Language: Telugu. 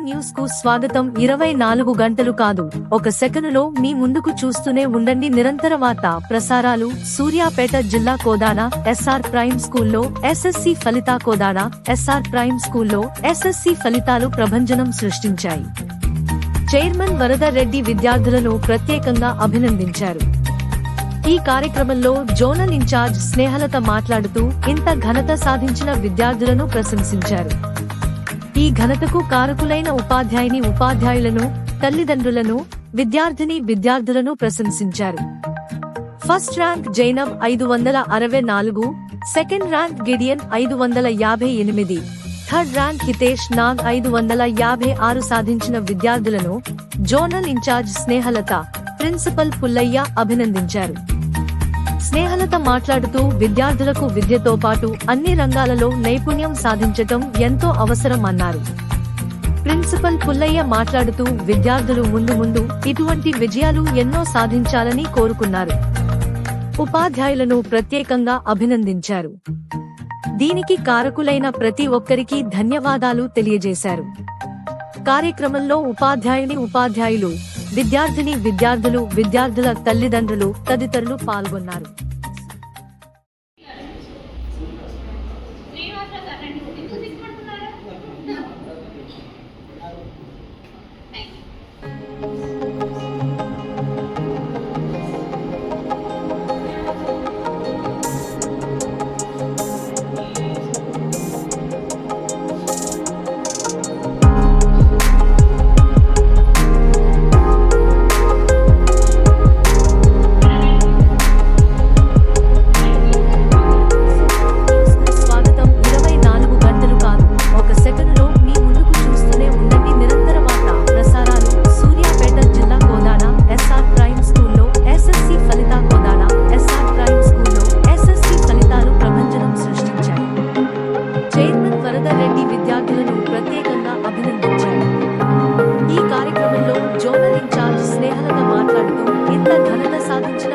న్యూస్కు స్వాగతం. ఇరవై నాలుగు గంటలు కాదు. ఒక సెకనులో మీ ముందుకు చూస్తూనే ఉండండి. నిరంతర వార్త ప్రసారాలు. సూర్యాపేట జిల్లా కోదాడ ఎస్ఆర్ ప్రైమ్ స్కూల్లో ఎస్ఎస్సి ఫలిత కోదాడ ఎస్ఆర్ ప్రైమ్ స్కూల్లో ఎస్ఎస్సి ఫలితాలు ప్రభంజనం సృష్టించాయి. చైర్మన్ వరద రెడ్డి విద్యార్థులను ప్రత్యేకంగా అభినందించారు. ఈ కార్యక్రమంలో జోనల్ ఇన్ఛార్జ్ స్నేహలత మాట్లాడుతూ ఇంత ఘనత సాధించిన విద్యార్థులను ప్రశంసించారు. ఈ ఘనతకు కారకులైన ఉపాధ్యాయుని ఉపాధ్యాయులను తల్లిదండ్రులను విద్యార్థిని విద్యార్థులను ప్రశంసించారు. ఫస్ట్ ర్యాంక్ జైనబ్ ఐదు వందల అరవై నాలుగు సెకండ్ ర్యాంక్ గిడియన్ ఐదు వందల యాభై ఎనిమిది థర్డ్ ర్యాంక్ హితేష్ నాగ్ ఐదు వందల యాభై ఆరు సాధించిన విద్యార్థులను zonal incharge Snehalatha principal Pullaiah అభినందించారు. స్నేహలత మాట్లాడుతూ విద్యార్థులకు విద్యతో పాటు అన్ని రంగాలలో నైపుణ్యం సాధించటం ఎంతో అవసరం అన్నారు. ప్రిన్సిపల్ పుల్లయ్య మాట్లాడుతూ విద్యార్థులు ముందు ముందు ఇటువంటి విజయాలు ఎన్నో సాధించాలని కోరుకున్నారు. ఉపాధ్యాయులను ప్రత్యేకంగా అభినందించారు. దీనికి కారకులైన ప్రతి ఒక్కరికి ధన్యవాదాలు తెలియజేశారు. కార్యక్రమంలో ఉపాధ్యాయుని ఉపాధ్యాయులు విద్యార్థిని విద్యార్థులు విద్యార్థుల తల్లిదండ్రులు తదితరులు పాల్గొన్నారు. వరదరెడ్డి వరద రెడ్డి విద్యార్థులను ప్రత్యేకంగా అభినందించారు. ఈ కార్యక్రమంలో జోనల్ ఇన్ఛార్జ్ స్నేహలత మాట్లాడుతూ ఇంత ఘనత సాధించిన